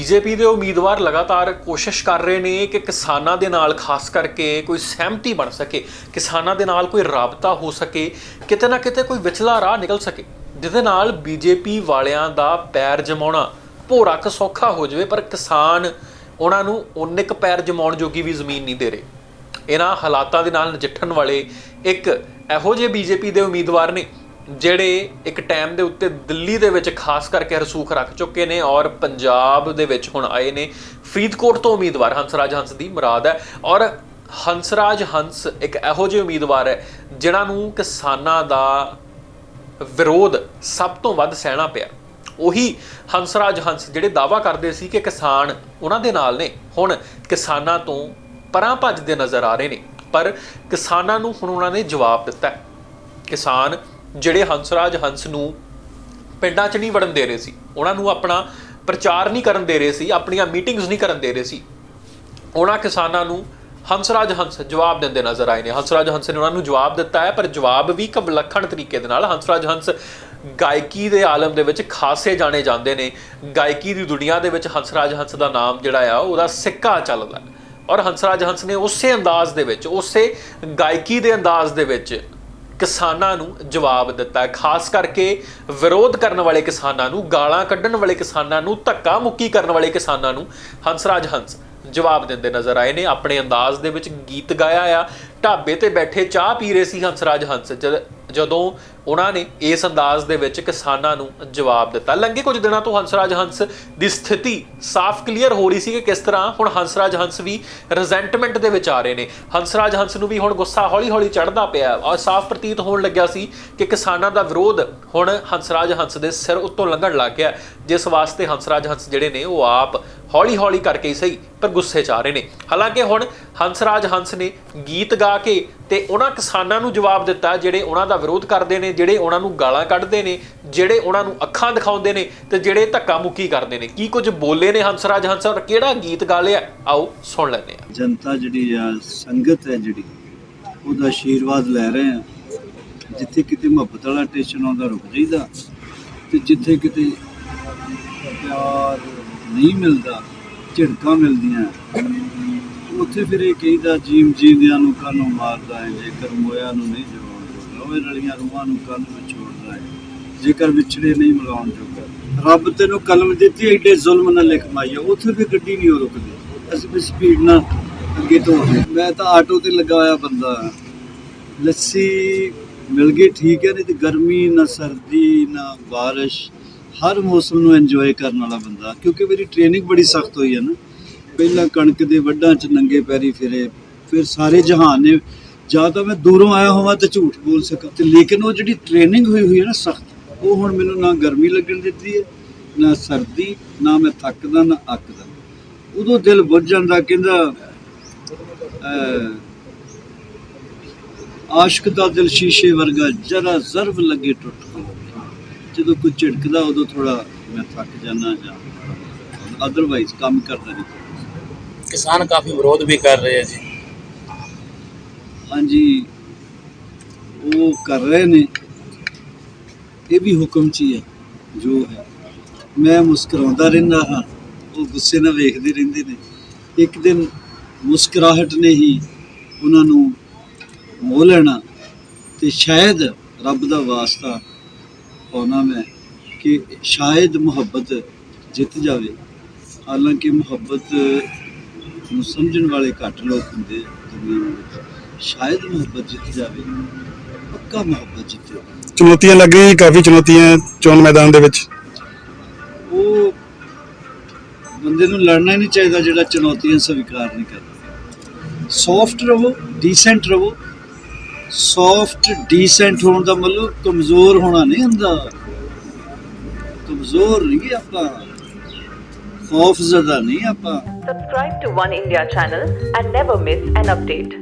BJP ਦੇ ਉਮੀਦਵਾਰ ਲਗਾਤਾਰ ਕੋਸ਼ਿਸ਼ ਕਰ ਰਹੇ ਨੇ ਕਿ ਕਿਸਾਨਾਂ ਦੇ ਨਾਲ, ਖਾਸ ਕਰਕੇ ਕੋਈ ਸਹਿਮਤੀ ਬਣ ਸਕੇ, ਕਿਸਾਨਾਂ ਦੇ ਨਾਲ ਕੋਈ ਰਾਬਤਾ ਹੋ ਸਕੇ, ਕਿਤੇ ਨਾ ਕਿਤੇ ਕੋਈ ਵਿਚਲਾ ਰਾਹ ਨਿਕਲ ਸਕੇ, ਜਿਹਦੇ ਨਾਲ ਬੀਜੇਪੀ ਵਾਲਿਆਂ ਦਾ ਪੈਰ ਜਮਾਉਣਾ ਭੋਰਾ ਕੁ ਸੌਖਾ ਹੋ ਜਾਵੇ, ਪਰ ਕਿਸਾਨ ਉਹਨਾਂ ਨੂੰ ਉਨੇ ਕੁ ਪੈਰ ਜਮਾਉਣ ਜੋਗੀ ਵੀ ਜ਼ਮੀਨ ਨਹੀਂ ਦੇ ਰਹੇ। ਇਹਨਾਂ ਹਾਲਾਤਾਂ ਦੇ ਨਾਲ ਨਜਿੱਠਣ ਵਾਲੇ ਇੱਕ ਇਹੋ ਜਿਹੇ ਬੀਜੇਪੀ ਦੇ ਉਮੀਦਵਾਰ ਨੇ। ਜਿਹੜੇ ਇੱਕ ਟਾਈਮ ਦੇ ਉੱਤੇ ਦਿੱਲੀ ਦੇ ਵਿੱਚ ਖਾਸ ਕਰਕੇ ਰਸੂਖ ਰੱਖ ਚੁੱਕੇ ਨੇ ਔਰ ਪੰਜਾਬ ਦੇ ਵਿੱਚ ਹੁਣ ਆਏ ਨੇ। ਫਰੀਦਕੋਟ ਤੋਂ ਉਮੀਦਵਾਰ ਹੰਸਰਾਜ ਹੰਸ ਦੀ ਮੁਰਾਦ ਹੈ ਔਰ ਹੰਸਰਾਜ ਹੰਸ ਇੱਕ ਇਹੋ ਜਿਹੇ ਉਮੀਦਵਾਰ ਹੈ ਜਿਨ੍ਹਾਂ ਨੂੰ ਕਿਸਾਨਾਂ ਦਾ ਵਿਰੋਧ ਸਭ ਤੋਂ ਵੱਧ ਸਹਿਣਾ ਪਿਆ। ਉਹੀ ਹੰਸਰਾਜ ਹੰਸ ਜਿਹੜੇ ਦਾਵਾ ਕਰਦੇ ਸੀ ਕਿ ਕਿਸਾਨ ਉਹਨਾਂ ਦੇ ਨਾਲ ਨੇ। ਹੁਣ ਕਿਸਾਨਾਂ ਤੋਂ ਪਰਾਂ ਭੱਜਦੇ ਨਜ਼ਰ ਆ ਰਹੇ ਨੇ। ਪਰ ਕਿਸਾਨਾਂ ਨੂੰ ਹੁਣ ਉਹਨਾਂ ਨੇ ਜਵਾਬ ਦਿੱਤਾ ਕਿਸਾਨ ਜਿਹੜੇ ਹੰਸਰਾਜ ਹੰਸ ਨੂੰ ਪਿੰਡਾਂ 'ਚ ਨਹੀਂ ਵੜਨ ਦੇ ਰਹੇ ਸੀ, ਉਹਨਾਂ ਨੂੰ ਆਪਣਾ ਪ੍ਰਚਾਰ ਨਹੀਂ ਕਰਨ ਦੇ ਰਹੇ ਸੀ, ਆਪਣੀਆਂ ਮੀਟਿੰਗਸ ਨਹੀਂ ਕਰਨ ਦੇ ਰਹੇ ਸੀ, ਉਹਨਾਂ ਕਿਸਾਨਾਂ ਨੂੰ ਹੰਸਰਾਜ ਹੰਸ ਜਵਾਬ ਦਿੰਦੇ ਨਜ਼ਰ ਆਏ ਨੇ। ਹੰਸਰਾਜ ਹੰਸ ਨੇ ਉਹਨਾਂ ਨੂੰ ਜਵਾਬ ਦਿੱਤਾ ਹੈ, ਪਰ ਜਵਾਬ ਵੀ ਇੱਕ ਵਿਲੱਖਣ ਤਰੀਕੇ ਦੇ ਨਾਲ ਹੰਸਰਾਜ ਹੰਸ ਗਾਇਕੀ ਦੇ ਆਲਮ ਦੇ ਵਿੱਚ ਖਾਸੇ ਜਾਣੇ ਜਾਂਦੇ ਨੇ। ਗਾਇਕੀ ਦੀ ਦੁਨੀਆ ਦੇ ਵਿੱਚ ਹੰਸਰਾਜ ਹੰਸ ਦਾ ਨਾਮ ਜਿਹੜਾ ਆ, ਉਹਦਾ ਸਿੱਕਾ ਚੱਲਦਾ ਔਰ ਹੰਸਰਾਜ ਹੰਸ ਨੇ ਉਸੇ ਅੰਦਾਜ਼ ਦੇ ਵਿੱਚ, ਉਸੇ ਗਾਇਕੀ ਦੇ ਅੰਦਾਜ਼ ਦੇ ਵਿੱਚ ਕਿਸਾਨਾਂ ਨੂੰ ਜਵਾਬ ਦਿੱਤਾ ਖਾਸ ਕਰਕੇ ਵਿਰੋਧ ਕਰਨ ਵਾਲੇ ਕਿਸਾਨਾਂ ਨੂੰ, ਗਾਲਾਂ ਕੱਢਣ ਵਾਲੇ ਕਿਸਾਨਾਂ ਨੂੰ, ਧੱਕਾ ਮੁੱਕੀ ਕਰਨ ਵਾਲੇ ਕਿਸਾਨਾਂ ਨੂੰ ਹੰਸਰਾਜ ਹੰਸ ਜਵਾਬ ਦਿੰਦੇ ਨਜ਼ਰ ਆਏ ਨੇ। ਆਪਣੇ ਅੰਦਾਜ਼ ਦੇ ਵਿੱਚ ਗੀਤ ਗਾਇਆ ਆ। ਢਾਬੇ ਤੇ ਬੈਠੇ ਚਾਹ ਪੀ ਰਹੇ ਸੀ ਹੰਸਰਾਜ ਹੰਸ। ਜਦ- ਜਦੋਂ ਉਹਨਾਂ ਨੇ ਇਸ ਅੰਦਾਜ਼ ਦੇ ਵਿੱਚ ਕਿਸਾਨਾਂ ਨੂੰ ਜਵਾਬ ਦਿੱਤਾ। ਲੰਘੇ ਕੁਝ ਦਿਨਾਂ ਤੋਂ ਹੰਸਰਾਜ ਹੰਸ ਦੀ ਸਥਿਤੀ ਸਾਫ਼ ਕਲੀਅਰ ਹੋ ਰਹੀ ਸੀ ਕਿ ਕਿਸ ਤਰ੍ਹਾਂ ਹੁਣ ਹੰਸਰਾਜ ਹੰਸ ਵੀ ਰਿਜ਼ੈਂਟਮੈਂਟ ਦੇ ਵਿੱਚ ਆ ਰਹੇ ਨੇ। ਹੰਸਰਾਜ ਹੰਸ ਨੂੰ ਵੀ ਹੁਣ ਗੁੱਸਾ ਹੌਲੀ-ਹੌਲੀ ਚੜਦਾ ਪਿਆ ਔਰ ਸਾਫ਼ ਪ੍ਰਤੀਤ ਹੋਣ ਲੱਗਿਆ ਸੀ ਕਿ ਕਿਸਾਨਾਂ ਦਾ ਵਿਰੋਧ ਹੁਣ ਹੰਸਰਾਜ ਹੰਸ ਦੇ ਸਿਰ ਉੱਤੋਂ ਲੰਘਣ ਲੱਗ ਗਿਆ ਜਿਸ ਵਾਸਤੇ ਹੰਸਰਾਜ ਹੰਸ ਜਿਹੜੇ ਨੇ ਉਹ ਆਪ ਹੌਲੀ-ਹੌਲੀ ਕਰਕੇ ਹੀ ਸਹੀ ਪਰ ਗੁੱਸੇ 'ਚ ਆ ਰਹੇ ਨੇ। ਹਾਲਾਂਕਿ ਹੁਣ ਹੰਸਰਾਜ ਹੰਸ ਨੇ ਗੀਤ ਗਾ ਕੇ ਤੇ ਉਹਨਾਂ ਕਿਸਾਨਾਂ ਨੂੰ ਜਵਾਬ ਦਿੱਤਾ ਜਿਹੜੇ ਉਹਨਾਂ ਦਾ ਵਿਰੋਧ ਕਰਦੇ ਨੇ ਜਿਹੜੇ ਉਹਨਾਂ ਨੂੰ ਗਾਲਾਂ ਕੱਢਦੇ ਨੇ, ਜਿਹੜੇ ਉਹਨਾਂ ਨੂੰ ਅੱਖਾਂ ਦਿਖਾਉਂਦੇ ਨੇ ਤੇ ਜਿਹੜੇ ਧੱਕਾ ਮੁੱਕੀ ਕਰਦੇ ਨੇ। ਕੀ ਕੁਝ ਬੋਲੇ ਨੇ ਹੰਸਰਾਜ ਹੰਸ ਔਰ ਕਿਹੜਾ ਗੀਤ ਗਾ ਲਿਆ? ਆਓ ਸੁਣ ਲੈਂਦੇ ਹਾਂ। ਜਨਤਾ ਜਿਹੜੀ ਆ, ਸੰਗਤ ਹੈ ਜਿਹੜੀ, ਉਹਦਾ ਆਸ਼ੀਰਵਾਦ ਲੈ ਰਹੇ ਆ ਜਿੱਥੇ ਕਿਤੇ ਮੁਹੱਬਤ ਵਾਲਾ ਟੇਸ਼ਨ ਆਉਂਦਾ, ਰੁਕ ਜਾਈਦਾ। ਤੇ ਜਿੱਥੇ ਕਿਤੇ ਪਿਆਰ ਨਹੀਂ ਮਿਲਦਾ, ਝਿੜਕਾਂ ਮਿਲਦੀਆਂ। ਉੱਥੇ ਫਿਰ ਇਹ ਕਹੀਦਾ ਜੀਮ ਜੀਂਦਿਆਂ ਨੂੰ ਕਾਨੂੰ ਮਾਰਦਾ ਹੈ, ਜੇਕਰ ਮੋਇਆ ਨੂੰ ਨਹੀਂ ਜਵਾਉਣ ਜੋਗਾ ਰਲੀਆਂ ਰੂਹਾਂ ਨੂੰ ਕੰਨ ਵਿੱਚ ਹੈ। ਜੇਕਰ ਵਿਛੜੇ ਨਹੀਂ ਮਿਲਾਉਣ ਜੋਗਾ। ਰੱਬ ਤੈਨੂੰ ਕਲਮ ਦਿੱਤੀ, ਐਡੇ ਜ਼ੁਲਮ ਨਾਲ ਲਿਖ ਮਾਈਆ ਉੱਥੇ ਵੀ ਗੱਡੀ ਨਹੀਂ ਰੁਕਦੀ। ਅਸੀਂ ਵੀ ਸਪੀਡ ਨਾਲ ਅੱਗੇ ਤੋਂ ਮੈਂ ਤਾਂ ਆਟੋ ਤੇ ਲੱਗਾ ਹੋਇਆ ਬੰਦਾ। ਲੱਸੀ ਮਿਲ ਗਈ, ਠੀਕ ਹੈ, ਨਹੀਂ ਤੇ ਗਰਮੀ, ਨਾ ਸਰਦੀ, ਨਾ ਬਾਰਿਸ਼। ਹਰ ਮੌਸਮ ਨੂੰ ਇੰਜੋਏ ਕਰਨ ਵਾਲਾ ਬੰਦਾ। ਕਿਉਂਕਿ ਮੇਰੀ ਟ੍ਰੇਨਿੰਗ ਬੜੀ ਸਖਤ ਹੋਈ ਹੈ ਨਾ। ਪਹਿਲਾਂ ਕਣਕ ਦੇ ਵੱਢਾਂ 'ਚ ਨੰਗੇ ਪੈਰੀ ਫਿਰੇ। ਫਿਰ ਸਾਰੇ ਜਹਾਨ ਨੇ ਜਾਂ ਤਾਂ ਮੈਂ ਦੂਰੋਂ ਆਇਆ ਹੋਵਾਂ ਤੇ ਝੂਠ ਬੋਲ ਸਕਾਂ। ਤੇ ਲੇਕਿਨ ਉਹ ਜਿਹੜੀ ਟ੍ਰੇਨਿੰਗ ਹੋਈ ਹੋਈ ਹੈ ਨਾ ਸਖਤ, ਉਹ ਹੁਣ ਮੈਨੂੰ ਨਾ ਗਰਮੀ ਲੱਗਣ ਦਿੱਤੀ ਹੈ, ਨਾ ਸਰਦੀ, ਨਾ ਮੈਂ ਥੱਕਦਾ, ਨਾ ਅੱਕਦਾ। ਉਦੋਂ ਦਿਲ ਬੁੱਝ ਜਾਂਦਾ, ਕਹਿੰਦਾ ਆਸ਼ਕ ਦਾ ਦਿਲ ਸ਼ੀਸ਼ੇ ਵਰਗਾ ਜਰਾ ਜ਼ਰਬ ਲੱਗੇ ਟੁੱਟ ਜਦੋਂ ਕੋਈ ਝਿੜਕਦਾ, ਉਦੋਂ ਥੋੜਾ ਮੈਂ ਥੱਕ ਜਾਂਦਾ ਜਾਂ ਅਦਰਵਾਈਜ਼ ਕੰਮ ਕਰਦਾ ਨਹੀਂ ਕਿਸਾਨ ਕਾਫੀ ਵਿਰੋਧ ਵੀ ਕਰ ਰਹੇ ਹੈ ਜੀ। ਹਾਂਜੀ। ਉਹ ਕਰ ਰਹੇ ਨੇ। ਇਹ ਵੀ ਹੁਕਮ ਚ ਹੀ ਹੈ ਜੋ ਹੈ। ਮੈਂ ਮੁਸਕਰਾਉਂਦਾ ਰਹਿੰਦਾ ਹਾਂ। ਉਹ ਗੁੱਸੇ ਨਾਲ ਵੇਖਦੇ ਰਹਿੰਦੇ ਨੇ। ਇੱਕ ਦਿਨ ਮੁਸਕਰਾਹਟ ਨੇ ਹੀ ਉਹਨਾਂ ਨੂੰ ਮੋਹ ਲੈਣਾ ਤੇ ਸ਼ਾਇਦ ਰੱਬ ਦਾ ਵਾਸਤਾ ਪਾਉਣਾ ਮੈਂ ਕਿ ਸ਼ਾਇਦ ਮੁਹੱਬਤ ਜਿੱਤ ਜਾਵੇ। ਹਾਲਾਂਕਿ ਮੁਹੱਬਤ ਨੂੰ ਸਮਝਣ ਵਾਲੇ ਘੱਟ ਲੋਕ ਹੁੰਦੇ ਆ। ਦੁਨੀਆ ਵਿੱਚ ਸ਼ਾਇਦ ਮੁਹੱਬਤ ਜਿੱਤ ਜਾਵੇ ਪੱਕਾ ਮੁਹੱਬਤ ਜਿੱਤੇ ਚੁਣੌਤੀਆਂ ਲੱਗ ਰਹੀਆਂ ਕਾਫੀ ਚੁਣੌਤੀਆਂ ਚੋਣ ਮੈਦਾਨ ਦੇ ਵਿੱਚ। ਉਹ ਬੰਦੇ ਨੂੰ ਲੜਨਾ ਹੀ ਨਹੀਂ ਚਾਹੀਦਾ ਜਿਹੜਾ ਚੁਣੌਤੀਆਂ ਸਵੀਕਾਰ ਨਹੀਂ ਕਰਦਾ। ਸੌਫਟ ਰਹੋ ਡੀਸੈਂਟ ਰਹੋ। ਸੌਫਟ ਡੀਸੈਂਟ ਹੋਣ ਦਾ ਮਤਲਬ ਕਮਜ਼ੋਰ ਹੋਣਾ ਨਹੀਂ ਹੁੰਦਾ। ਕਮਜ਼ੋਰ ਨਹੀਂ ਆਪਾਂ। ਖੌਫ ਜ਼ਦਾ ਨਹੀਂ ਆਪਾਂ। Subscribe to One India channel and never miss an update.